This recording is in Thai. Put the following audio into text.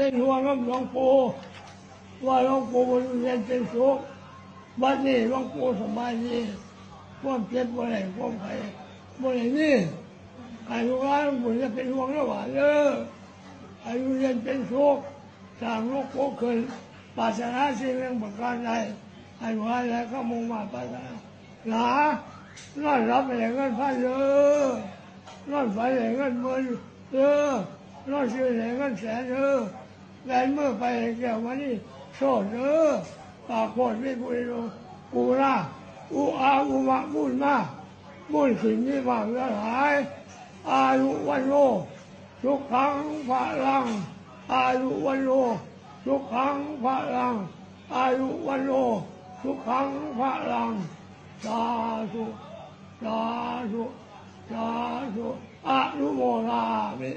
เป็นห่วงกับหลวงปู่ว่าหลวงปู่อยู่เย็นเป็นสุขบัดนี้หลวงปู่สบายดีความเจ็บบ่ได้ความไข้บ่ได้นี่อายุร้านหลวงปู่จะเป็นห่วงระหว่างเด้ออายุเย็นเป็นสุขสร้างโลกโกขึ้นปรารถนาสิ่งหนึ่องประการใดอายุร้านแล้วก็มุ่งมาปรารถนาหลานอนรับไปเลยเงินพันเด้อนอนฝันเลยเงินหมื่นเด้อนอนซื้อเลยเงินแสนเด้อ แบนเมื่อไปเลยแก้วมานี่โชดเด้อปากโคตรไม่พูดเลยกูนะอูอาอูมาบุญมาบุญสิ่งนี้มากเยอะหาย อายุวันโลทุกครั้งพระลัง อายุวันโลทุกครั้งพระลัง อายุวันโลทุกครั้งพระลังสาธุสาธุสาธุอนุโมทามิ